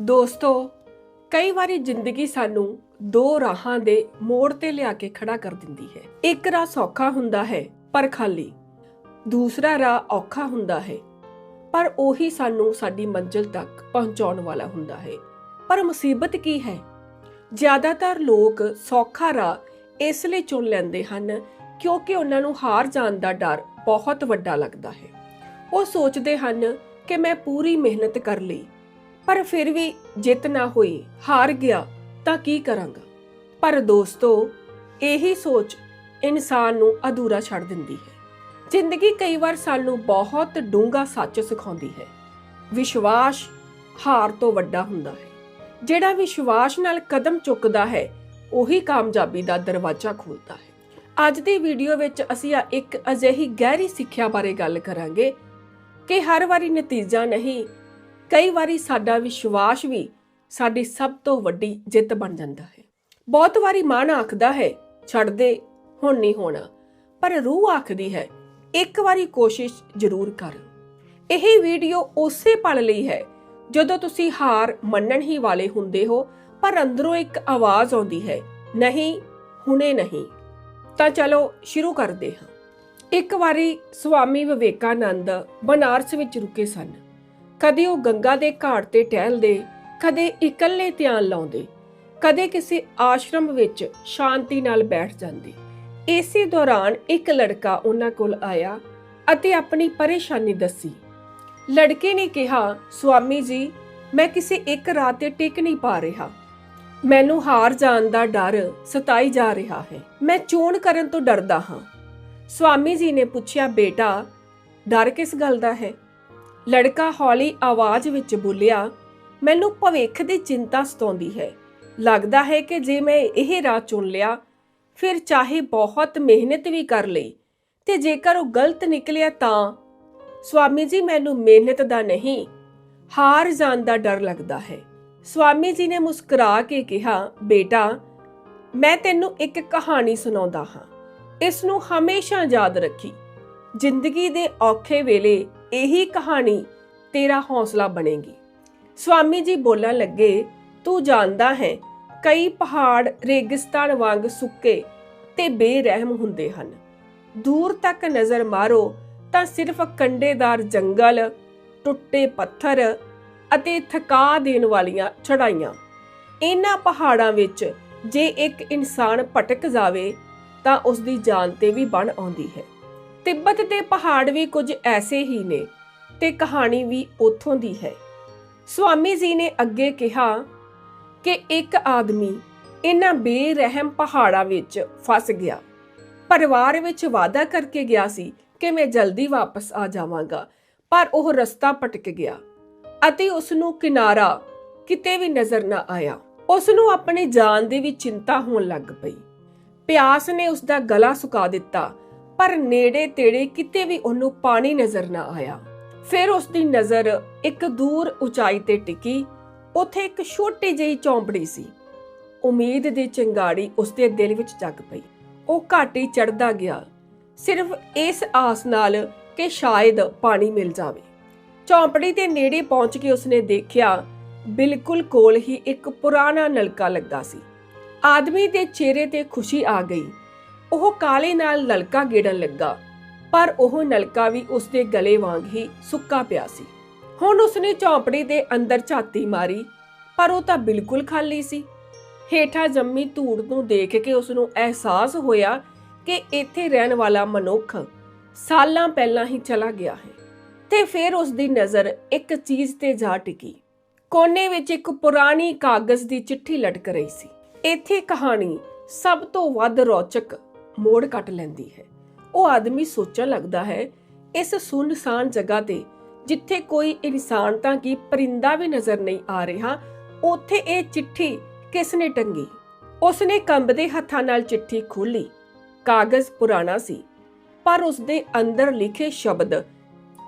ਦੋਸਤੋ, ਕਈ ਵਾਰੀ ਜ਼ਿੰਦਗੀ ਸਾਨੂੰ ਦੋ ਰਾਹਾਂ ਦੇ ਮੋੜ ਤੇ ਲਿਆ ਕੇ ਖੜਾ ਕਰ ਦਿੰਦੀ ਹੈ। ਇੱਕ ਰਾਹ ਸੌਖਾ ਹੁੰਦਾ ਹੈ, ਪਰ ਖਾਲੀ। ਦੂਸਰਾ ਰਾਹ ਔਖਾ ਹੁੰਦਾ ਹੈ, ਪਰ ਉਹੀ ਸਾਨੂੰ ਸਾਡੀ ਮੰਜ਼ਿਲ ਤੱਕ ਪਹੁੰਚਾਉਣ ਵਾਲਾ ਹੁੰਦਾ ਹੈ। ਪਰ ਮੁਸੀਬਤ ਕੀ ਹੈ? ਜ਼ਿਆਦਾਤਰ ਲੋਕ ਸੌਖਾ ਰਾਹ ਇਸ ਲਈ ਚੁਣ ਲੈਂਦੇ ਹਨ ਕਿਉਂਕਿ ਉਹਨਾਂ ਨੂੰ ਹਾਰ ਜਾਣ ਦਾ ਡਰ ਬਹੁਤ ਵੱਡਾ ਲੱਗਦਾ ਹੈ। ਉਹ ਸੋਚਦੇ ਹਨ ਕਿ ਮੈਂ ਪੂਰੀ ਮਿਹਨਤ ਕਰ ਲਈ ਪਰ ਫਿਰ ਵੀ ਜਿੱਤ ਨਾ ਹੋਈ, ਹਾਰ ਗਿਆ ਤਾਂ ਕੀ ਕਰਾਂਗਾ? ਪਰ ਦੋਸਤੋ, ਇਹੀ ਸੋਚ ਇਨਸਾਨ ਨੂੰ ਅਧੂਰਾ ਛੱਡ ਦਿੰਦੀ ਹੈ। ਜ਼ਿੰਦਗੀ ਕਈ ਵਾਰ ਸਾਨੂੰ ਬਹੁਤ ਡੂੰਘਾ ਸੱਚ ਸਿਖਾਉਂਦੀ ਹੈ। ਵਿਸ਼ਵਾਸ ਹਾਰ ਤੋਂ ਵੱਡਾ ਹੁੰਦਾ ਹੈ। ਜਿਹੜਾ ਵਿਸ਼ਵਾਸ ਨਾਲ ਕਦਮ ਚੁੱਕਦਾ ਹੈ, ਉਹੀ ਕਾਮਯਾਬੀ ਦਾ ਦਰਵਾਜ਼ਾ ਖੋਲਦਾ ਹੈ। ਅੱਜ ਦੀ ਵੀਡੀਓ ਵਿੱਚ ਅਸੀਂ ਇੱਕ ਅਜਿਹੀ ਗਹਿਰੀ ਸਿੱਖਿਆ ਬਾਰੇ ਗੱਲ ਕਰਾਂਗੇ ਕਿ ਹਰ ਵਾਰੀ ਨਤੀਜਾ ਨਹੀਂ ਕਈ ਵਾਰੀ ਸਾਡਾ ਵਿਸ਼ਵਾਸ ਵੀ ਸਾਡੀ ਸਭ ਤੋਂ ਵੱਡੀ ਜਿੱਤ ਬਣ ਜਾਂਦਾ ਹੈ। ਬਹੁਤ ਵਾਰੀ ਮਨ ਆਖਦਾ ਹੈ, ਛੱਡ ਦੇ, ਹੁਣ ਨਹੀਂ ਹੋਣਾ। ਪਰ ਰੂਹ ਆਖਦੀ ਹੈ, ਇੱਕ ਵਾਰੀ ਕੋਸ਼ਿਸ਼ ਜ਼ਰੂਰ ਕਰ। ਇਹ ਵੀਡੀਓ ਉਸੇ ਪਲ ਲਈ ਹੈ, ਜਦੋਂ ਤੁਸੀਂ ਹਾਰ ਮੰਨਣ ਹੀ ਵਾਲੇ ਹੁੰਦੇ ਹੋ, ਪਰ ਅੰਦਰੋਂ ਇੱਕ ਆਵਾਜ਼ ਆਉਂਦੀ ਹੈ, ਨਹੀਂ, ਹੁਣੇ ਨਹੀਂ। ਤਾਂ ਚਲੋ, ਸ਼ੁਰੂ ਕਰਦੇ ਹਾਂ। ਇੱਕ ਵਾਰੀ ਸਵਾਮੀ ਵਿਵੇਕਾਨੰਦ ਬਨਾਰਸ ਵਿੱਚ ਰੁਕੇ ਸਨ। ਕਦੇ ਉਹ ਗੰਗਾ ਦੇ ਘਾਟ ਤੇ ਟਹਿਲਦੇ, ਕਦੇ ਇਕੱਲੇ ਧਿਆਨ ਲਾਉਂਦੇ, ਕਦੇ ਕਿਸੇ ਆਸ਼ਰਮ ਵਿੱਚ ਸ਼ਾਂਤੀ ਨਾਲ ਬੈਠ ਜਾਂਦੇ। ਇਸੇ ਦੌਰਾਨ ਇੱਕ ਲੜਕਾ ਉਹਨਾਂ ਕੋਲ ਆਇਆ ਅਤੇ ਆਪਣੀ ਪਰੇਸ਼ਾਨੀ ਦੱਸੀ। ਲੜਕੇ ਨੇ ਕਿਹਾ ਸਵਾਮੀ ਜੀ, ਮੈਂ ਕਿਸੇ ਇੱਕ ਰਾਹ ਤੇ ਟਿਕ ਨਹੀਂ ਪਾ ਰਿਹਾ। ਮੈਨੂੰ ਹਾਰ ਜਾਣ ਦਾ ਡਰ ਸਤਾਈ ਜਾ ਰਿਹਾ ਹੈ। ਮੈਂ ਚੋਣ ਕਰਨ ਤੋਂ ਡਰਦਾ ਹਾਂ। ਸਵਾਮੀ ਜੀ ਨੇ ਪੁੱਛਿਆ, ਬੇਟਾ, ਡਰ ਕਿਸ ਗੱਲ ਦਾ ਹੈ? ਲੜਕਾ ਹੌਲੀ ਆਵਾਜ਼ ਵਿੱਚ ਬੋਲਿਆ, ਮੈਨੂੰ ਭਵਿੱਖ ਦੀ ਚਿੰਤਾ ਸਤਾਉਂਦੀ ਹੈ। ਲੱਗਦਾ ਹੈ ਕਿ ਜੇ ਮੈਂ ਇਹ ਰਾਹ ਚੁਣ ਲਿਆ, ਫਿਰ ਚਾਹੇ ਬਹੁਤ ਮਿਹਨਤ ਵੀ ਕਰ ਲਈ ਤੇ ਜੇਕਰ ਉਹ ਗਲਤ ਨਿਕਲਿਆ ਤਾਂ ਸਵਾਮੀ ਜੀ, ਮੈਨੂੰ ਮਿਹਨਤ ਦਾ ਨਹੀਂ, ਹਾਰ ਜਾਣ ਦਾ ਡਰ ਲੱਗਦਾ ਹੈ। ਸਵਾਮੀ ਜੀ ਨੇ ਮੁਸਕਰਾ ਕੇ ਕਿਹਾ, ਬੇਟਾ, ਮੈਂ ਤੈਨੂੰ ਇੱਕ ਕਹਾਣੀ ਸੁਣਾਉਂਦਾ ਹਾਂ। ਇਸ ਨੂੰ ਹਮੇਸ਼ਾ ਯਾਦ ਰੱਖੀ। ਜ਼ਿੰਦਗੀ ਦੇ ਔਖੇ ਵੇਲੇ ਇਹੀ ਕਹਾਣੀ ਤੇਰਾ ਹੌਸਲਾ ਬਣੇਗੀ। ਸਵਾਮੀ ਜੀ ਬੋਲਣ ਲੱਗੇ, ਤੂੰ ਜਾਣਦਾ ਹੈ, ਕਈ ਪਹਾੜ ਰੇਗਿਸਤਾਨ ਵਾਂਗ ਸੁੱਕੇ ਤੇ ਬੇਰਹਿਮ ਹੁੰਦੇ ਹਨ। ਦੂਰ ਤੱਕ ਨਜ਼ਰ ਮਾਰੋ ਤਾਂ ਸਿਰਫ ਕੰਡੇਦਾਰ ਜੰਗਲ, ਟੁੱਟੇ ਪੱਥਰ ਅਤੇ ਥਕਾ ਦੇਣ ਵਾਲੀਆਂ ਚੜਾਈਆਂ। ਇਹਨਾਂ ਪਹਾੜਾਂ ਵਿੱਚ ਜੇ ਇੱਕ ਇਨਸਾਨ ਭਟਕ ਜਾਵੇ ਤਾਂ ਉਸ ਦੀ ਜਾਨ ਤੇ ਵੀ ਬਣ ਆਉਂਦੀ ਹੈ। ਤਿੱਬਤ ਦੇ ਪਹਾੜ ਵੀ ਕੁਝ ਐਸੇ ਹੀ ਨੇ ਤੇ ਕਹਾਣੀ ਵੀ ਉੱਥੋਂ ਦੀ ਹੈ। ਸਵਾਮੀ ਜੀ ਨੇ ਅੱਗੇ ਕਿਹਾ ਕਿ ਇੱਕ ਆਦਮੀ ਇਹਨਾਂ ਬੇਰਹਿਮ ਪਹਾੜਾਂ ਵਿੱਚ ਫਸ ਗਿਆ। ਪਰਿਵਾਰ ਵਿੱਚ ਵਾਅਦਾ ਕਰਕੇ ਗਿਆ ਸੀ ਕਿ ਮੈਂ ਜਲਦੀ ਵਾਪਸ ਆ ਜਾਵਾਂਗਾ, ਪਰ ਉਹ ਰਸਤਾ ਭਟਕ ਗਿਆ ਅਤੇ ਉਸ ਨੂੰ ਕਿਨਾਰਾ ਕਿਤੇ ਵੀ ਨਜ਼ਰ ਨਾ ਆਇਆ। ਉਸ ਨੂੰ ਆਪਣੀ ਜਾਨ ਦੀ ਵੀ ਚਿੰਤਾ ਹੋਣ ਲੱਗ ਪਈ। ਪਿਆਸ ਨੇ ਉਸ ਦਾ ਗਲਾ ਸੁਕਾ ਦਿੱਤਾ ਪਰ ਨੇੜੇ ਤੇੜੇ ਕਿਤੇ ਵੀ ਉਹਨੂੰ ਪਾਣੀ ਨਜ਼ਰ ਨਾ ਆਇਆ। ਫਿਰ ਉਸ ਦੀ ਨਜ਼ਰ ਇੱਕ ਦੂਰ ਉਚਾਈ ਤੇ ਟਿਕੀ। ਉੱਥੇ ਇੱਕ ਛੋਟੀ ਜਿਹੀ ਚੌਂਪੜੀ ਸੀ। ਉਮੀਦ ਦੀ ਚਿੰਗਾੜੀ ਉਸ ਦੇ ਦਿਲ ਵਿੱਚ ਜਗ ਪਈ। ਉਹ ਘਾਟੀ ਚੜਦਾ ਗਿਆ। ਸਿਰਫ ਇਸ ਆਸ ਨਾਲ ਕਿ ਸ਼ਾਇਦ ਪਾਣੀ ਮਿਲ ਜਾਵੇ। ਚੌਂਪੜੀ ਦੇ ਨੇੜੇ ਪਹੁੰਚ ਕੇ ਉਸਨੇ ਦੇਖਿਆ, ਬਿਲਕੁਲ ਕੋਲ ਹੀ ਇੱਕ ਪੁਰਾਣਾ ਨਲਕਾ ਲੱਗਾ ਸੀ। ਆਦਮੀ ਦੇ ਚਿਹਰੇ ਤੇ ਖੁਸ਼ੀ ਆ ਗਈ। ਉਹ ਕਾਲੇ ਨਾਲ ਨਲਕਾ ਗੇੜਨ ਲੱਗਾ, ਪਰ ਉਹ ਨਲਕਾ ਵੀ ਉਸਦੇ ਗਲੇ ਵਾਂਗ ਹੀ ਸੁੱਕਾ ਪਿਆ ਸੀ। ਹੁਣ ਉਸਨੇ ਝੌਂਪੜੀ ਦੇ ਅੰਦਰ ਝਾਤੀ ਮਾਰੀ, ਪਰ ਉਹ ਤਾਂ ਬਿਲਕੁਲ ਖਾਲੀ ਸੀ। ਹੇਠਾਂ ਜੰਮੀ ਧੂੜ ਨੂੰ ਦੇਖ ਕੇ ਉਸ ਨੂੰ ਅਹਿਸਾਸ ਹੋਇਆ ਕਿ ਇੱਥੇ ਰਹਿਣ ਵਾਲਾ ਮਨੁੱਖ ਸਾਲਾਂ ਪਹਿਲਾਂ ਹੀ ਚਲਾ ਗਿਆ ਹੈ। ਤੇ ਫਿਰ ਉਸ ਦੀ ਨਜ਼ਰ ਇੱਕ ਚੀਜ਼ ਤੇ ਜਾ ਟਿਕੀ। ਕੋਨੇ ਵਿੱਚ ਇੱਕ ਪੁਰਾਣੀ ਕਾਗਜ਼ ਦੀ ਚਿੱਠੀ ਲਟਕ ਰਹੀ ਸੀ। ਇੱਥੇ ਕਹਾਣੀ ਸਭ ਤੋਂ ਵੱਧ ਰੌਚਕ ਮੋੜ ਕੱਟ ਲੈਂਦੀ ਹੈ। ਉਹ ਆਦਮੀ ਸੋਚਣ ਲੱਗਦਾ ਹੈ, ਇਸ ਸੁੰਨਸਾਨ ਜਗ੍ਹਾ ਤੇ ਜਿੱਥੇ ਕੋਈ ਇਨਸਾਨ ਤਾਂ ਕੀ ਪਰਿੰਦਾ ਵੀ ਨਜ਼ਰ ਨਹੀਂ ਆ ਰਿਹਾ, ਉੱਥੇ ਇਹ ਚਿੱਠੀ ਕਿਸ ਨੇ ਟੰਗੀ? ਉਸਨੇ ਕੰਬਦੇ ਹੱਥਾਂ ਨਾਲ ਚਿੱਠੀ ਖੋਲੀ ਕਾਗਜ਼ ਪੁਰਾਣਾ ਸੀ, ਪਰ ਉਸ ਦੇ ਅੰਦਰ ਲਿਖੇ ਸ਼ਬਦ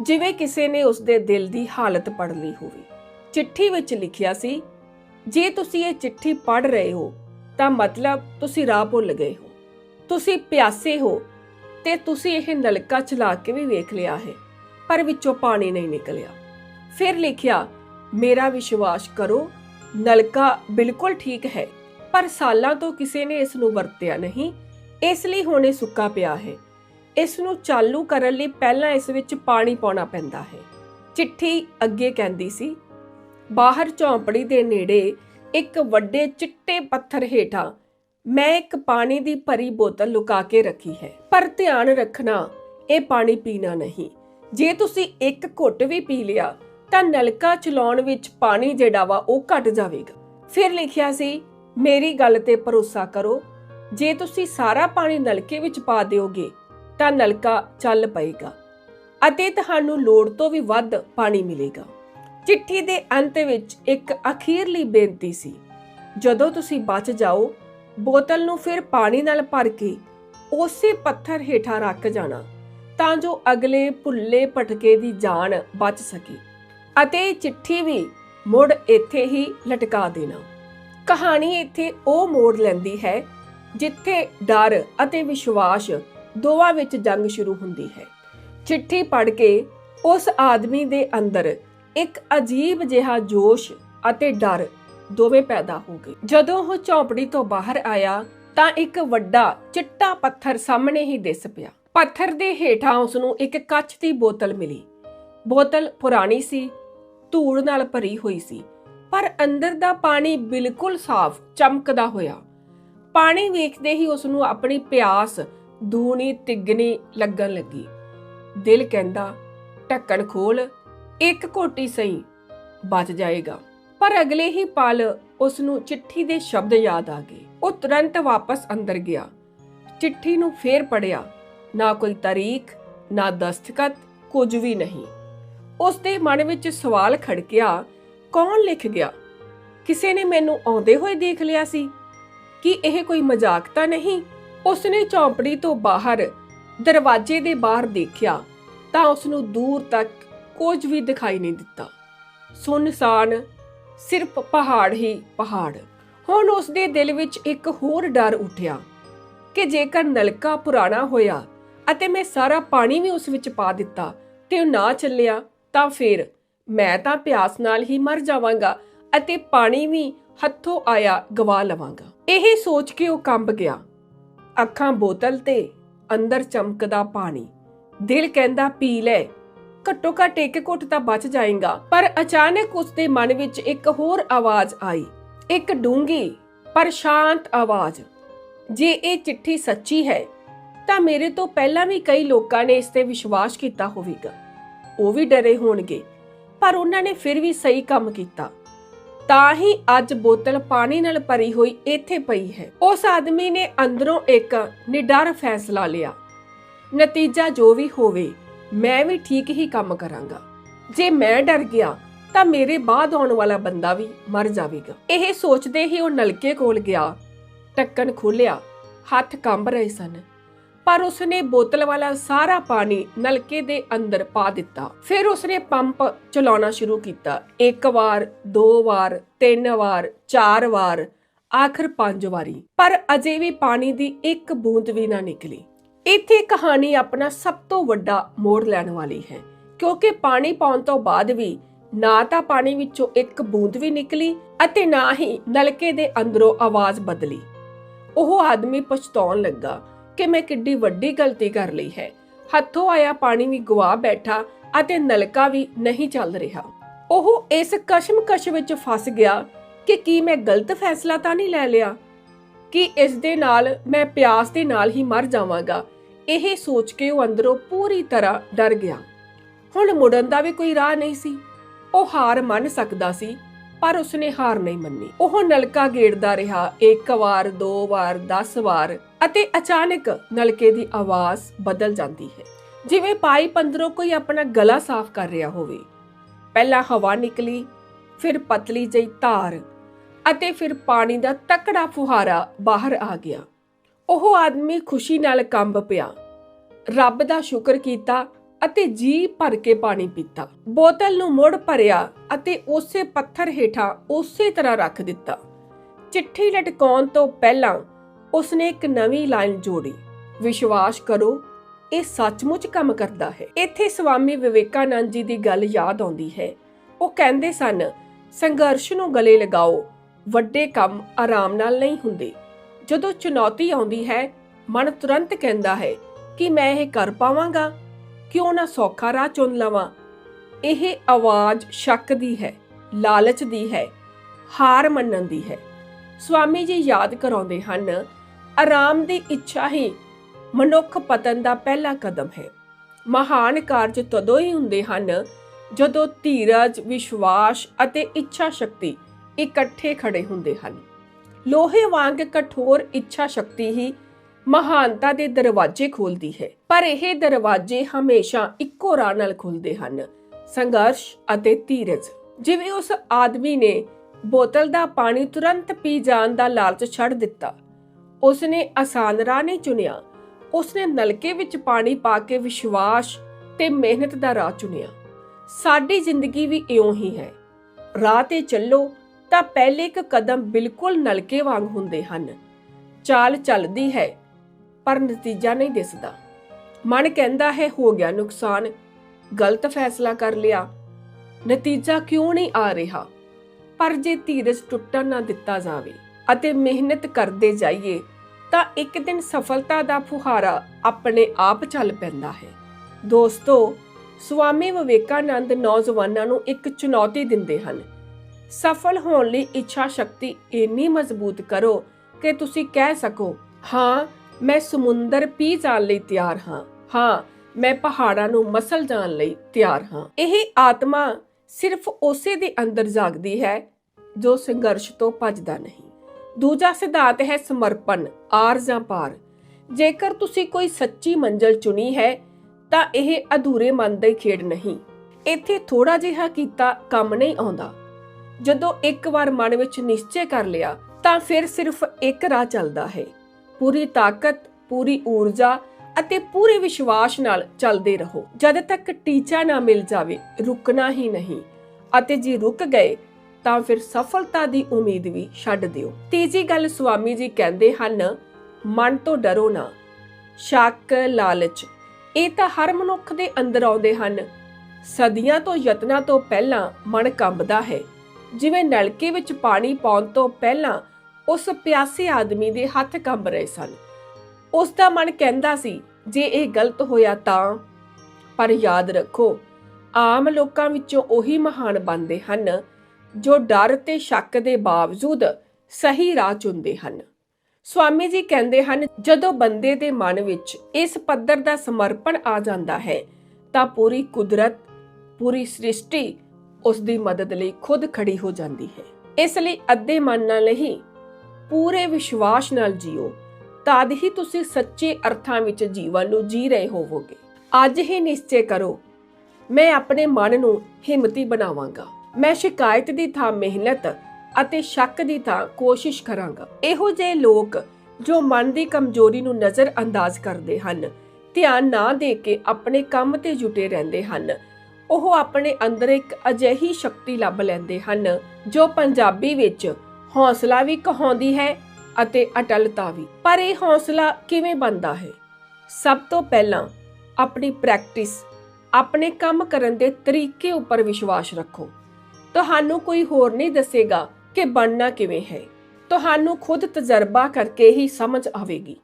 ਜਿਵੇਂ ਕਿਸੇ ਨੇ ਉਸ ਦੇ ਦਿਲ ਦੀ ਹਾਲਤ ਪੜ੍ਹ ਲਈ ਹੋਵੇ। ਚਿੱਠੀ ਵਿੱਚ ਲਿਖਿਆ ਸੀ, ਜੇ ਤੁਸੀਂ ਇਹ ਚਿੱਠੀ ਪੜ੍ਹ ਰਹੇ ਹੋ, ਤਾਂ ਮਤਲਬ ਤੁਸੀਂ ਰਾਹ ਭੁੱਲ ਗਏ ਹੋ। ਤੁਸੀਂ ਪਿਆਸੇ ਹੋ ਤੇ ਤੁਸੀਂ ਇਹ ਨਲਕਾ ਚਲਾ ਕੇ ਵੀ ਵੇਖ ਲਿਆ ਹੈ, ਪਰ ਵਿੱਚੋਂ ਪਾਣੀ ਨਹੀਂ ਨਿਕਲਿਆ। ਫਿਰ ਲਿਖਿਆ, ਮੇਰਾ ਵਿਸ਼ਵਾਸ ਕਰੋ, ਨਲਕਾ ਬਿਲਕੁਲ ਠੀਕ ਹੈ, ਪਰ ਸਾਲਾਂ ਤੋਂ ਕਿਸੇ ਨੇ ਇਸ ਨੂੰ ਵਰਤਿਆ ਨਹੀਂ, ਇਸ ਲਈ ਹੁਣ ਇਹ ਸੁੱਕਾ ਪਿਆ ਹੈ। ਇਸ ਨੂੰ ਚਾਲੂ ਕਰਨ ਲਈ ਪਹਿਲਾਂ ਇਸ ਵਿੱਚ ਪਾਣੀ ਪਾਉਣਾ ਪੈਂਦਾ ਹੈ। ਚਿੱਠੀ ਅੱਗੇ ਕਹਿੰਦੀ ਸੀ, ਬਾਹਰ ਝੌਂਪੜੀ ਦੇ ਨੇੜੇ ਇੱਕ ਵੱਡੇ ਚਿੱਟੇ ਪੱਥਰ ਹੇਠਾਂ ਮੈਂ ਇੱਕ ਪਾਣੀ ਦੀ ਭਰੀ ਬੋਤਲ ਲੁਕਾ ਕੇ ਰੱਖੀ ਹੈ। ਪਰ ਧਿਆਨ ਰੱਖਣਾ, ਇਹ ਪਾਣੀ ਪੀਣਾ ਨਹੀਂ। ਜੇ ਤੁਸੀਂ ਇੱਕ ਘੁੱਟ ਵੀ ਪੀ ਲਿਆ, ਤਾਂ ਨਲਕਾ ਚਲਾਉਣ ਵਿੱਚ ਪਾਣੀ ਜਿਹੜਾ ਵਾ ਉਹ ਘਟ ਜਾਵੇਗਾ। ਫਿਰ ਲਿਖਿਆ ਸੀ, ਮੇਰੀ ਗੱਲ ਤੇ ਭਰੋਸਾ ਕਰੋ, ਜੇ ਤੁਸੀਂ ਸਾਰਾ ਪਾਣੀ ਨਲਕੇ ਵਿੱਚ ਪਾ ਦਿਓਗੇ, ਤਾਂ ਨਲਕਾ ਚੱਲ ਪਏਗਾ ਅਤੇ ਤੁਹਾਨੂੰ ਲੋੜ ਤੋਂ ਵੀ ਵੱਧ ਪਾਣੀ ਮਿਲੇਗਾ। ਚਿੱਠੀ ਦੇ ਅੰਤ ਵਿੱਚ ਇੱਕ ਅਖੀਰਲੀ ਬੇਨਤੀ ਸੀ, ਜਦੋਂ ਤੁਸੀਂ ਬਚ ਜਾਓ ਬੋਤਲ ਨੂੰ ਫਿਰ ਪਾਣੀ ਨਾਲ ਭਰ ਕੇ ਉਸੇ ਪੱਥਰ ਹੇਠਾਂ ਰੱਖ ਜਾਣਾ ਤਾਂ ਜੋ ਅਗਲੇ ਭੁੱਲੇ ਭਟਕੇ ਦੀ ਜਾਨ ਬਚ ਸਕੇ ਅਤੇ ਚਿੱਠੀ ਵੀ ਮੁੜ ਇੱਥੇ ਹੀ ਲਟਕਾ ਦੇਣਾ। ਕਹਾਣੀ ਇੱਥੇ ਉਹ ਮੋੜ ਲੈਂਦੀ ਹੈ ਜਿੱਥੇ ਡਰ ਅਤੇ ਵਿਸ਼ਵਾਸ ਦੋਵਾਂ ਵਿੱਚ ਜੰਗ ਸ਼ੁਰੂ ਹੁੰਦੀ ਹੈ। ਚਿੱਠੀ ਪੜ੍ਹ ਕੇ ਉਸ ਆਦਮੀ ਦੇ ਅੰਦਰ ਇੱਕ ਅਜੀਬ ਜਿਹਾ ਜੋਸ਼ ਅਤੇ ਡਰ ਦੋਵੇਂ ਪੈਦਾ ਹੋ ਗਏ। ਜਦੋਂ ਉਹ ਝੌਂਪੜੀ ਤੋਂ ਬਾਹਰ ਆਇਆ ਤਾਂ ਇੱਕ ਵੱਡਾ ਚਿੱਟਾ ਪੱਥਰ ਸਾਹਮਣੇ ਹੀ ਦਿਸ ਪਿਆ। ਪੱਥਰ ਦੇ ਹੇਠਾਂ ਉਸ ਨੂੰ ਇੱਕ ਕੱਚ ਦੀ ਬੋਤਲ ਮਿਲੀ। ਬੋਤਲ ਪੁਰਾਣੀ ਸੀ, ਧੂੜ ਨਾਲ ਭਰੀ ਹੋਈ ਸੀ, ਪਰ ਅੰਦਰ ਦਾ ਪਾਣੀ ਬਿਲਕੁਲ ਸਾਫ਼, ਚਮਕਦਾ ਹੋਇਆ। ਪਾਣੀ ਵੇਖਦੇ ਹੀ ਉਸ ਨੂੰ ਆਪਣੀ ਪਿਆਸ ਦੂਣੀ ਤਿੱਗਣੀ ਲੱਗਣ ਲੱਗੀ। ਦਿਲ ਕਹਿੰਦਾ, ਢੱਕਣ ਖੋਲ ਇੱਕ ਘੋਟੀ ਸਹੀ ਬਚ ਜਾਏਗਾ। ਪਰ ਅਗਲੇ ਹੀ ਪਲ ਉਸ ਨੂੰ ਚਿੱਠੀ ਦੇ ਸ਼ਬਦ ਯਾਦ ਆ ਗਏ। ਉਹ ਤੁਰੰਤ ਵਾਪਸ ਅੰਦਰ ਗਿਆ। ਚਿੱਠੀ ਨੂੰ ਫੇਰ ਪੜਿਆ ਨਾ ਕੋਈ ਤਾਰੀਖ, ਨਾ ਦਸਤਖਤ, ਕੁਝ ਵੀ ਨਹੀਂ। ਉਸ ਦੇ ਮਨ ਵਿੱਚ ਸਵਾਲ ਖੜਕਿਆ, ਕੌਣ ਲਿਖ ਗਿਆ? ਕਿਸੇ ਨੇ ਮੈਨੂੰ ਆਉਂਦੇ ਹੋਏ ਦੇਖ ਲਿਆ ਸੀ। ਕਿ ਇਹ ਕੋਈ ਮਜ਼ਾਕ ਤਾਂ ਨਹੀਂ? ਉਸਨੇ ਚੌਂਪੜੀ ਤੋਂ ਬਾਹਰ, ਦਰਵਾਜ਼ੇ ਦੇ ਬਾਹਰ ਦੇਖਿਆ ਤਾਂ ਉਸ ਨੂੰ ਦੂਰ ਤੱਕ ਕੁਝ ਵੀ ਦਿਖਾਈ ਨਹੀਂ ਦਿੱਤਾ। ਸੁਨਸਾਨ ਸਿਰਫ ਪਹਾੜ ਹੀ ਪਹਾੜ। ਹੁਣ ਉਸ ਦੇ ਦਿਲ ਵਿੱਚ ਇੱਕ ਹੋਰ ਡਰ ਉੱਠਿਆ ਕਿ ਜੇਕਰ ਨਲਕਾ ਪੁਰਾਣਾ ਹੋਇਆ ਅਤੇ ਮੈਂ ਸਾਰਾ ਪਾਣੀ ਵੀ ਉਸ ਵਿੱਚ ਪਾ ਦਿੱਤਾ ਤੇ ਉਹ ਨਾ ਚੱਲਿਆ ਤਾਂ ਫਿਰ ਮੈਂ ਤਾਂ ਪਿਆਸ ਨਾਲ ਹੀ ਮਰ ਜਾਵਾਂਗਾ ਅਤੇ ਪਾਣੀ ਵੀ ਹੱਥੋਂ ਆਇਆ ਗਵਾ ਲਵਾਂਗਾ। ਇਹ ਸੋਚ ਕੇ ਉਹ ਕੰਬ ਗਿਆ। ਅੱਖਾਂ ਬੋਤਲ ਤੇ ਅੰਦਰ ਚਮਕਦਾ ਪਾਣੀ। ਦਿਲ ਕਹਿੰਦਾ, ਪੀ ਲੈ ਘੱਟੋ ਘੱਟ ਇੱਕ ਘੁੱਟ ਤਾਂ ਬਚ ਜਾਏਗਾ। ਪਰ ਅਚਾਨਕ ਉਸ ਦੇ ਮਨ ਵਿੱਚ ਇੱਕ ਹੋਰ ਆਵਾਜ਼ ਆਈ। ਇੱਕ ਡੂੰਗੀ ਪਰ ਸ਼ਾਂਤ ਆਵਾਜ਼। ਜੇ ਇਹ ਚਿੱਠੀ ਸੱਚੀ ਹੈ, ਤਾਂ ਮੇਰੇ ਤੋਂ ਪਹਿਲਾਂ ਵੀ ਕਈ ਲੋਕਾਂ ਨੇ ਇਸ ਤੇ ਵਿਸ਼ਵਾਸ ਕੀਤਾ ਹੋਵੇਗਾ। ਉਹ ਵੀ ਡਰੇ ਹੋਣਗੇ, ਪਰ ਉਹਨਾਂ ਨੇ ਫਿਰ ਵੀ ਸਹੀ ਕੰਮ ਕੀਤਾ। ਤਾਂ ਹੀ ਅੱਜ ਬੋਤਲ ਪਾਣੀ ਨਾਲ ਭਰੀ ਹੋਈ ਇੱਥੇ ਪਈ ਹੈ। ਉਸ ਆਦਮੀ ਨੇ ਅੰਦਰੋਂ ਇੱਕ ਨਿਡਰ ਫੈਸਲਾ ਲਿਆ। ਨਤੀਜਾ ਜੋ ਵੀ ਹੋਵੇ ਮੈਂ ਵੀ ਠੀਕ ਹੀ ਕੰਮ ਕਰਾਂਗਾ। ਜੇ ਮੈਂ ਡਰ ਗਿਆ, ਤਾਂ ਮੇਰੇ ਬਾਅਦ ਆਉਣ ਵਾਲਾ ਬੰਦਾ ਵੀ ਮਰ ਜਾਵੇਗਾ। ਇਹ ਸੋਚਦੇ ਹੀ ਉਹ ਨਲਕੇ ਕੋਲ ਗਿਆ, ਟੱਕਣ ਖੋਲਿਆ ਹੱਥ ਕੰਬ ਰਹੇ ਸਨ। ਪਰ ਉਸਨੇ ਬੋਤਲ ਵਾਲਾ ਸਾਰਾ ਪਾਣੀ ਨਲਕੇ ਦੇ ਅੰਦਰ ਪਾ ਦਿੱਤਾ। ਫਿਰ ਉਸਨੇ ਪੰਪ ਚਲਾਉਣਾ ਸ਼ੁਰੂ ਕੀਤਾ। ਇੱਕ ਵਾਰ, ਦੋ ਵਾਰ, ਤਿੰਨ ਵਾਰ, ਚਾਰ ਵਾਰ, ਆਖਰ ਪੰਜ ਵਾਰੀ। ਪਰ ਅਜੇ ਵੀ ਪਾਣੀ ਦੀ ਇੱਕ ਬੂੰਦ ਵੀ ਨਾ ਨਿਕਲੀ। ਇੱਥੇ ਕਹਾਣੀ ਆਪਣਾ ਸਭ ਤੋਂ ਵੱਡਾ ਮੋੜ ਲੈਣ ਵਾਲੀ ਹੈ, ਕਿਉਂਕਿ ਪਾਣੀ ਪਾਉਣ ਤੋਂ ਬਾਅਦ ਵੀ ਨਾ ਤਾਂ ਪਾਣੀ ਵਿੱਚੋਂ ਇੱਕ ਬੂੰਦ ਵੀ ਨਿਕਲੀ ਅਤੇ ਨਾ ਹੀ ਨਲਕੇ ਦੇ ਅੰਦਰੋਂ ਆਵਾਜ਼ ਬਦਲੀ। ਉਹ ਆਦਮੀ ਪਛਤਾਉਣ ਲੱਗਾ ਕਿ ਮੈਂ ਕਿੱਡੀ ਵੱਡੀ ਗਲਤੀ ਕਰ ਲਈ ਹੈ। ਹੱਥੋਂ ਆਇਆ ਪਾਣੀ ਵੀ ਗਵਾ ਬੈਠਾ ਅਤੇ ਨਲਕਾ ਵੀ ਨਹੀਂ ਚੱਲ ਰਿਹਾ। ਉਹ ਇਸ ਕਸ਼ਮਕਸ਼ ਵਿੱਚ ਫਸ ਗਿਆ ਕਿ ਕੀ ਮੈਂ ਗਲਤ ਫੈਸਲਾ ਤਾਂ ਨਹੀਂ ਲੈ ਲਿਆ? ਕਿ ਇਸ ਦੇ ਨਾਲ ਮੈਂ ਪਿਆਸ ਦੇ ਨਾਲ ਹੀ ਮਰ ਜਾਵਾਂਗਾ। ਇਹ ਸੋਚ ਕੇ ਉਹ ਅੰਦਰੋਂ ਪੂਰੀ ਤਰ੍ਹਾਂ ਡਰ ਗਿਆ। ਹੁਣ ਮੁੜਨ ਦਾ ਵੀ ਕੋਈ ਰਾਹ ਨਹੀਂ ਸੀ। ਉਹ ਹਾਰ ਮੰਨ ਸਕਦਾ ਸੀ, ਪਰ ਉਸਨੇ ਹਾਰ ਨਹੀਂ ਮੰਨੀ। ਉਹ ਨਲਕਾ ਗੇੜਦਾ ਰਿਹਾ, ਇੱਕ ਵਾਰ, ਦੋ ਵਾਰ 10 ਵਾਰ, ਅਤੇ ਅਚਾਨਕ ਨਲਕੇ ਦੀ ਆਵਾਜ਼ ਬਦਲ ਜਾਂਦੀ ਹੈ। ਜਿਵੇਂ ਪਾਈਪ ਅੰਦਰੋਂ ਕੋਈ ਆਪਣਾ ਗਲਾ ਸਾਫ਼ ਕਰ ਰਿਹਾ ਹੋਵੇ। ਪਹਿਲਾਂ ਹਵਾ ਨਿਕਲੀ, ਫਿਰ ਪਤਲੀ ਜਿਹੀ ਧਾਰ ਅਤੇ ਫਿਰ ਪਾਣੀ ਦਾ ਤਕੜਾ ਫੁਹਾਰਾ ਬਾਹਰ ਆ ਗਿਆ। ਉਹ ਆਦਮੀ ਖੁਸ਼ੀ ਨਾਲ ਕੰਬ ਪਿਆ। ਰੱਬ ਦਾ ਸ਼ੁਕਰ ਕੀਤਾ ਅਤੇ ਜੀ ਭਰ ਕੇ ਪਾਣੀ ਪੀਤਾ। ਬੋਤਲ ਨੂੰ ਮੁੜ ਭਰਿਆ ਅਤੇ ਉਸੇ ਪੱਥਰ ਹੇਠਾਂ ਉਸੇ ਤਰ੍ਹਾਂ ਰੱਖ ਦਿੱਤਾ। ਚਿੱਠੀ ਲਟਕਾਉਣ ਤੋਂ ਪਹਿਲਾਂ ਉਸਨੇ ਇੱਕ ਨਵੀਂ ਲਾਈਨ ਜੋੜੀ। ਵਿਸ਼ਵਾਸ ਕਰੋ, ਇਹ ਸੱਚਮੁੱਚ ਕੰਮ ਕਰਦਾ ਹੈ। ਇੱਥੇ ਸਵਾਮੀ ਵਿਵੇਕਾਨੰਦ ਜੀ ਦੀ ਗੱਲ ਯਾਦ ਆਉਂਦੀ ਹੈ। ਉਹ ਕਹਿੰਦੇ ਸਨ, ਸੰਘਰਸ਼ ਨੂੰ ਗਲੇ ਲਗਾਓ ਵੱਡੇ ਕੰਮ ਆਰਾਮ ਨਾਲ ਨਹੀਂ ਹੁੰਦੇ। ਜਦੋਂ ਚੁਣੌਤੀ ਆਉਂਦੀ ਹੈ, ਮਨ ਤੁਰੰਤ ਕਹਿੰਦਾ ਹੈ ਕਿ ਮੈਂ ਇਹ ਕਰ ਪਾਵਾਂਗਾ, ਕਿਉਂ ਨਾ ਸੌਖਾ ਰਾਹ ਚੁਣ ਲਵਾਂ। ਇਹ ਆਵਾਜ਼ ਸ਼ੱਕ ਦੀ ਹੈ, ਲਾਲਚ ਦੀ ਹੈ, ਹਾਰ ਮੰਨਣ ਦੀ ਹੈ। ਸਵਾਮੀ ਜੀ ਯਾਦ ਕਰਾਉਂਦੇ ਹਨ, ਆਰਾਮ ਦੀ ਇੱਛਾ ਹੀ ਮਨੁੱਖ ਪਤਨ ਦਾ ਪਹਿਲਾ ਕਦਮ ਹੈ। ਮਹਾਨ ਕਾਰਜ ਤਦੋਂ ਹੀ ਹੁੰਦੇ ਹਨ, ਜਦੋਂ ਧੀਰਜ, ਵਿਸ਼ਵਾਸ ਅਤੇ ਇੱਛਾ ਸ਼ਕਤੀ ਇਕੱਠੇ ਖੜੇ ਹੁੰਦੇ ਹਨ। ਲੋਹੇ ਵਾਂਗ ਕਠੋਰ ਇੱਛਾ ਸ਼ਕਤੀ ਹੀ ਮਹਾਨਤਾ ਦੇ ਦਰਵਾਜ਼ੇ ਖੋਲਦੀ ਹੈ। ਪਰ ਇਹ ਦਰਵਾਜ਼ੇ ਹਮੇਸ਼ਾ ਇੱਕੋ ਰਾਹ ਨਾਲ ਖੁੱਲਦੇ ਹਨ, ਸੰਘਰਸ਼ ਅਤੇ ਧੀਰਜ ਜਿਵੇਂ ਉਸ ਆਦਮੀ ਨੇ ਬੋਤਲ ਦਾ ਪਾਣੀ ਤੁਰੰਤ ਪੀ ਜਾਣ ਦਾ ਲਾਲਚ ਛੱਡ ਦਿੱਤਾ, ਉਸਨੇ ਆਸਾਨ ਰਾਹ ਨਹੀਂ ਚੁਣਿਆ। ਉਸਨੇ ਨਲਕੇ ਵਿੱਚ ਪਾਣੀ ਪਾ ਕੇ ਵਿਸ਼ਵਾਸ ਤੇ ਮਿਹਨਤ ਦਾ ਰਾਹ ਚੁਣਿਆ। ਸਾਡੀ ਜ਼ਿੰਦਗੀ ਵੀ ਇਉਂ ਹੀ ਹੈ। ਰਾਹ ਤੇ ਚੱਲੋ ਤਾਂ ਪਹਿਲੇ ਇੱਕ ਕਦਮ ਬਿਲਕੁਲ ਨਲਕੇ ਵਾਂਗ ਹੁੰਦੇ ਹਨ। ਚਾਲ ਚੱਲਦੀ ਹੈ, ਪਰ ਨਤੀਜਾ ਨਹੀਂ ਦਿਸਦਾ। ਮਨ ਕਹਿੰਦਾ ਹੈ, ਹੋ ਗਿਆ ਨੁਕਸਾਨ, ਗਲਤ ਫੈਸਲਾ ਕਰ ਲਿਆ। ਨਤੀਜਾ ਕਿਉਂ ਨਹੀਂ ਆ ਰਿਹਾ? ਪਰ ਜੇ ਧੀਰਜ ਟੁੱਟਣ ਨਾ ਦਿੱਤਾ ਜਾਵੇ ਅਤੇ ਮਿਹਨਤ ਕਰਦੇ ਜਾਈਏ, ਤਾਂ ਇੱਕ ਦਿਨ ਸਫਲਤਾ ਦਾ ਫੁਹਾਰਾ ਆਪਣੇ ਆਪ ਚੱਲ ਪੈਂਦਾ ਹੈ। ਦੋਸਤੋ ਸਵਾਮੀ ਵਿਵੇਕਾਨੰਦ ਨੌਜਵਾਨਾਂ ਨੂੰ ਇੱਕ ਚੁਣੌਤੀ ਦਿੰਦੇ ਹਨ। ਸਫਲ ਹੋਣ ਲਈ ਇੱਛਾ ਸ਼ਕਤੀ ਇੰਨੀ ਮਜ਼ਬੂਤ ਕਰੋ ਕਿ ਤੁਸੀਂ ਕਹਿ ਸਕੋ, ਹਾਂ, ਮੈਂ ਸਮੁੰਦਰ ਪੀ ਜਾਣ ਲਈ ਤਿਆਰ ਹਾਂ। ਹਾਂ, ਮੈਂ ਪਹਾੜਾਂ ਨੂੰ ਮਸਲ ਜਾਣ ਲਈ ਤਿਆਰ ਹਾਂ। ਇਹ ਆਤਮਾ ਸਿਰਫ ਉਸੇ ਦੇ ਅੰਦਰ ਜਾਗਦੀ ਹੈ ਜੋ ਸੰਘਰਸ਼ ਤੋਂ ਭੱਜਦਾ ਨਹੀਂ। ਦੂਜਾ ਸਿਧਾਂਤ ਹੈ ਸਮਰਪਣ, ਆਰ ਜਾਂ ਪਾਰ। ਜੇਕਰ ਤੁਸੀਂ ਕੋਈ ਸੱਚੀ ਮੰਜ਼ਲ ਚੁਣੀ ਹੈ, ਤਾਂ ਇਹ ਅਧੂਰੇ ਮਨ ਦੀ ਖੇਡ ਨਹੀਂ। ਇੱਥੇ ਥੋੜਾ ਜਿਹਾ ਕੀਤਾ ਕੰਮ ਨਹੀਂ ਆਉਂਦਾ। ਜਦੋਂ ਇੱਕ ਵਾਰ ਮਨ ਵਿੱਚ ਨਿਸ਼ਚੈ ਕਰ ਲਿਆ, ਤਾਂ ਫਿਰ ਸਿਰਫ ਇੱਕ ਰਾਹ ਚੱਲਦਾ ਹੈ। ਪੂਰੀ ਤਾਕਤ, ਪੂਰੀ ਊਰਜਾ ਅਤੇ ਪੂਰੇ ਵਿਸ਼ਵਾਸ ਨਾਲ ਚੱਲਦੇ ਰਹੋ। ਜਦ ਤੱਕ ਟੀਚਾ ਨਾ ਮਿਲ ਜਾਵੇ, ਰੁਕਣਾ ਹੀ ਨਹੀਂ। ਅਤੇ ਜੇ ਰੁਕ ਗਏ, ਤਾਂ ਫਿਰ ਸਫਲਤਾ ਦੀ ਉਮੀਦ ਵੀ ਛੱਡ ਦਿਓ। ਤੀਜੀ ਗੱਲ ਸੁਆਮੀ ਜੀ ਕਹਿੰਦੇ ਹਨ, ਮਨ ਤੋਂ ਡਰੋ ਨਾ। ਸ਼ੱਕ, ਲਾਲਚ, ਇਹ ਤਾਂ ਹਰ ਮਨੁੱਖ ਦੇ ਅੰਦਰ ਆਉਂਦੇ ਹਨ। ਸਦੀਆਂ ਤੋਂ ਯਤਨਾਂ ਤੋਂ ਪਹਿਲਾਂ ਮਨ ਕੰਬਦਾ ਹੈ। ਜਿਵੇਂ ਨਲਕੇ ਵਿੱਚ ਪਾਣੀ ਪਾਉਣ ਤੋਂ ਪਹਿਲਾਂ ਉਸ ਪਿਆਸੇ ਆਦਮੀ ਦੇ ਹੱਥ ਕੰਬ ਰਹੇ ਸਨ। ਉਸ ਦਾ ਮਨ ਕਹਿੰਦਾ ਸੀ, ਜੇ ਇਹ ਗਲਤ ਹੋਇਆ ਤਾਂ? ਪਰ ਯਾਦ ਰੱਖੋ, ਆਮ ਲੋਕਾਂ ਵਿੱਚੋਂ ਉਹੀ ਮਹਾਨ ਬਣਦੇ ਹਨ, ਜੋ ਡਰ ਤੇ ਸ਼ੱਕ ਦੇ ਬਾਵਜੂਦ ਸਹੀ ਰਾਹ ਚੁਣਦੇ ਹਨ। ਸਵਾਮੀ ਜੀ ਕਹਿੰਦੇ ਹਨ, ਜਦੋਂ ਬੰਦੇ ਦੇ ਮਨ ਵਿੱਚ ਇਸ ਪੱਧਰ ਦਾ ਸਮਰਪਣ ਆ ਜਾਂਦਾ ਹੈ, ਤਾਂ ਪੂਰੀ ਕੁਦਰਤ, ਪੂਰੀ ਸ੍ਰਿਸ਼ਟੀ ਉਸ ਦੀ ਮਦਦ ਲਈ ਖੁਦ ਖੜੀ ਹੋ ਜਾਂਦੀ ਹੈ। ਇਸ ਲਈ ਅੱਧੇ ਮਨ ਨਾਲ ਨਹੀਂ, ਪੂਰੇ ਵਿਸ਼ਵਾਸ ਨਾਲ ਜੀਓ। ਤਦ ਹੀ ਤੁਸੀਂ ਸੱਚੇ ਅਰਥਾਂ ਵਿੱਚ ਜੀਵਨ ਨੂੰ ਜੀ ਰਹੇ ਹੋਵੋਗੇ। ਅੱਜ ਹੀ ਨਿਸ਼ਚੈ ਕਰੋ, ਮੈਂ ਆਪਣੇ ਮਨ ਨੂੰ ਹਿੰਮਤੀ ਬਣਾਵਾਂਗਾ। ਮੈਂ ਸ਼ਿਕਾਇਤ ਦੀ ਥਾਂ ਮਿਹਨਤ ਅਤੇ ਸ਼ੱਕ ਦੀ ਥਾਂ ਕੋਸ਼ਿਸ਼ ਕਰਾਂਗਾ। ਇਹੋ ਜਿਹੇ ਲੋਕ ਜੋ ਮਨ ਦੀ ਕਮਜ਼ੋਰੀ ਨੂੰ ਨਜ਼ਰ ਅੰਦਾਜ਼ ਕਰਦੇ ਹਨ, ਧਿਆਨ ਨਾ ਦੇ ਕੇ ਆਪਣੇ ਕੰਮ ਤੇ ਜੁਟੇ ਰਹਿੰਦੇ ਹਨ। ਉਹ ਆਪਣੇ ਅੰਦਰ ਇੱਕ ਅਜਿਹੀ ਸ਼ਕਤੀ ਲੱਭ ਲੈਂਦੇ ਹਨ, ਜੋ ਪੰਜਾਬੀ ਵਿੱਚ ਹੌਸਲਾ ਵੀ ਕਹਾਉਂਦੀ ਹੈ ਅਤੇ ਅਟਲਤਾ ਵੀ। ਪਰ ਇਹ ਹੌਸਲਾ ਕਿਵੇਂ ਬਣਦਾ ਹੈ? ਸਭ ਤੋਂ ਪਹਿਲਾਂ ਆਪਣੀ ਪ੍ਰੈਕਟਿਸ, ਆਪਣੇ ਕੰਮ ਕਰਨ ਦੇ ਤਰੀਕੇ ਉੱਪਰ ਵਿਸ਼ਵਾਸ ਰੱਖੋ। ਤੁਹਾਨੂੰ ਕੋਈ ਹੋਰ ਨਹੀਂ ਦੱਸੇਗਾ ਕਿ ਬਣਨਾ ਕਿਵੇਂ ਹੈ। ਤੁਹਾਨੂੰ ਖੁਦ ਤਜਰਬਾ ਕਰਕੇ ਹੀ ਸਮਝ ਆਵੇਗੀ।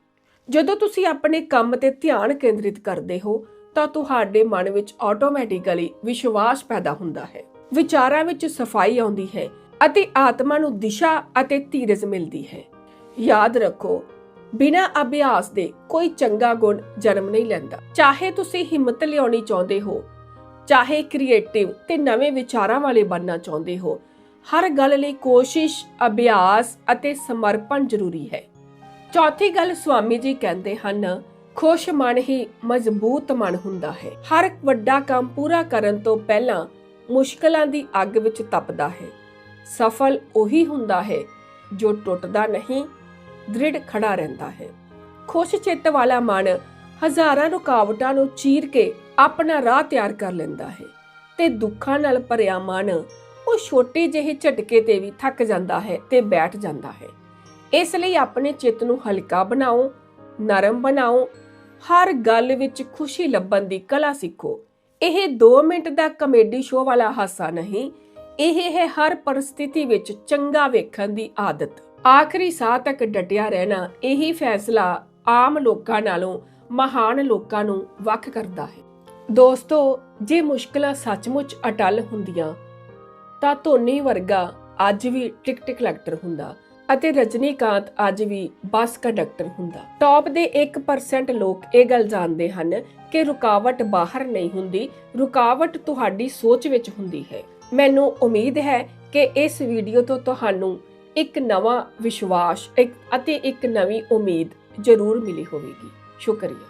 ਜਦੋਂ ਤੁਸੀਂ ਆਪਣੇ ਕੰਮ ਤੇ ਧਿਆਨ ਕੇਂਦਰਿਤ ਕਰਦੇ ਹੋ ਤਾਂ ਤੁਹਾਡੇ ਮਨ ਵਿੱਚ ਆਟੋਮੈਟਿਕਲੀ ਵਿਸ਼ਵਾਸ ਪੈਦਾ ਹੁੰਦਾ ਹੈ। ਵਿਚਾਰਾਂ ਵਿੱਚ ਸਫ਼ਾਈ ਆਉਂਦੀ ਹੈ ਅਤੇ ਆਤਮਾ ਨੂੰ ਦਿਸ਼ਾ ਅਤੇ ਧੀਰਜ ਮਿਲਦੀ ਹੈ। ਯਾਦ ਰੱਖੋ, ਬਿਨਾਂ ਅਭਿਆਸ ਦੇ ਕੋਈ ਚੰਗਾ ਗੁਣ ਜਨਮ ਨਹੀਂ ਲੈਂਦਾ। ਚਾਹੇ ਤੁਸੀਂ ਹਿੰਮਤ ਲਿਆਉਣੀ ਚਾਹੁੰਦੇ ਹੋ, ਚਾਹੇ ਕ੍ਰੀਏਟਿਵ ਤੇ ਨਵੇਂ ਵਿਚਾਰਾਂ ਵਾਲੇ ਬਣਨਾ ਚਾਹੁੰਦੇ ਹੋ, ਹਰ ਗੱਲ ਲਈ ਕੋਸ਼ਿਸ਼, ਅਭਿਆਸ ਅਤੇ ਸਮਰਪਣ ਜ਼ਰੂਰੀ ਹੈ। ਚੌਥੀ ਗੱਲ ਸਵਾਮੀ ਜੀ ਕਹਿੰਦੇ ਹਨ ਖੁਸ਼ ਮਨ ਹੀ ਮਜ਼ਬੂਤ ਮਨ ਹੁੰਦਾ ਹੈ। ਹਰ ਵੱਡਾ ਕੰਮ ਪੂਰਾ ਕਰਨ ਤੋਂ ਪਹਿਲਾਂ ਮੁਸ਼ਕਲਾਂ ਦੀ ਅੱਗ ਵਿੱਚ ਤਪਦਾ ਹੈ। ਸਫਲ ਉਹੀ ਹੁੰਦਾ ਹੈ ਜੋ ਟੁੱਟਦਾ ਨਹੀਂ, ਦ੍ਰਿੜ ਖੜਾ ਰਹਿੰਦਾ ਹੈ। ਖੁਸ਼ ਚਿੱਤ ਵਾਲਾ ਮਨ ਹਜ਼ਾਰਾਂ ਰੁਕਾਵਟਾਂ ਨੂੰ ਚੀਰ ਕੇ ਆਪਣਾ ਰਾਹ ਤਿਆਰ ਕਰ ਲੈਂਦਾ ਹੈ ਤੇ ਦੁੱਖਾਂ ਨਾਲ ਭਰਿਆ ਮਨ ਉਹ ਛੋਟੇ ਜਿਹੇ ਝਟਕੇ ਤੇ ਵੀ ਥੱਕ ਜਾਂਦਾ ਹੈ ਤੇ ਬੈਠ ਜਾਂਦਾ ਹੈ। ਇਸ ਲਈ ਆਪਣੇ ਚਿੱਤ ਨੂੰ ਹਲਕਾ ਬਣਾਓ, ਨਰਮ ਬਣਾਓ ਹਰ ਗੱਲ ਵਿੱਚ ਖੁਸ਼ੀ ਲੱਭਣ ਦੀ ਕਲਾ ਸਿੱਖੋ। ਇਹ 2 ਮਿੰਟ ਦਾ ਕਮੇਡੀ ਸ਼ੋਅ ਵਾਲਾ ਹਾਸਾ ਨਹੀਂ, ਇਹ ਹੈ ਹਰ ਪਰਿਸਥਿਤੀ ਵਿੱਚ ਚੰਗਾ ਵੇਖਣ ਦੀ ਆਦਤ। ਆਖਰੀ ਸਾਹ ਤੱਕ ਡਟਿਆ ਰਹਿਣਾ ਇਹੀ ਫੈਸਲਾ ਆਮ ਲੋਕਾਂ ਨਾਲੋਂ ਮਹਾਨ ਲੋਕਾਂ ਨੂੰ ਵੱਖ ਕਰਦਾ ਹੈ। ਦੋਸਤੋ, ਜੇ ਮੁਸ਼ਕਲਾਂ ਸੱਚਮੁੱਚ ਅਟਲ ਹੁੰਦੀਆਂ, ਤਾਂ ਧੋਨੀ ਵਰਗਾ ਅੱਜ ਵੀ ਟਿਕ ਟਿਕ ਕਲੈਕਟਰ ਹੁੰਦਾ। ਅਤੇ ਰਜਨੀਕਾਂਤ ਅੱਜ ਵੀ ਬੱਸ ਕੰਡਕਟਰ ਹੁੰਦਾ। ਟੌਪ ਦੇ 1% ਲੋਕ ਇਹ ਗੱਲ ਜਾਣਦੇ ਹਨ ਕਿ ਰੁਕਾਵਟ ਬਾਹਰ ਨਹੀਂ ਹੁੰਦੀ, ਰੁਕਾਵਟ ਤੁਹਾਡੀ ਸੋਚ ਵਿੱਚ ਹੁੰਦੀ ਹੈ। ਮੈਨੂੰ ਉਮੀਦ ਹੈ ਕਿ ਇਸ ਵੀਡੀਓ ਤੋਂ ਤੁਹਾਨੂੰ ਇੱਕ ਨਵਾਂ ਵਿਸ਼ਵਾਸ, ਇੱਕ ਅਤੇ ਇੱਕ ਨਵੀਂ ਉਮੀਦ ਜ਼ਰੂਰ ਮਿਲੀ ਹੋਵੇਗੀ। ਸ਼ੁਕਰੀਆ।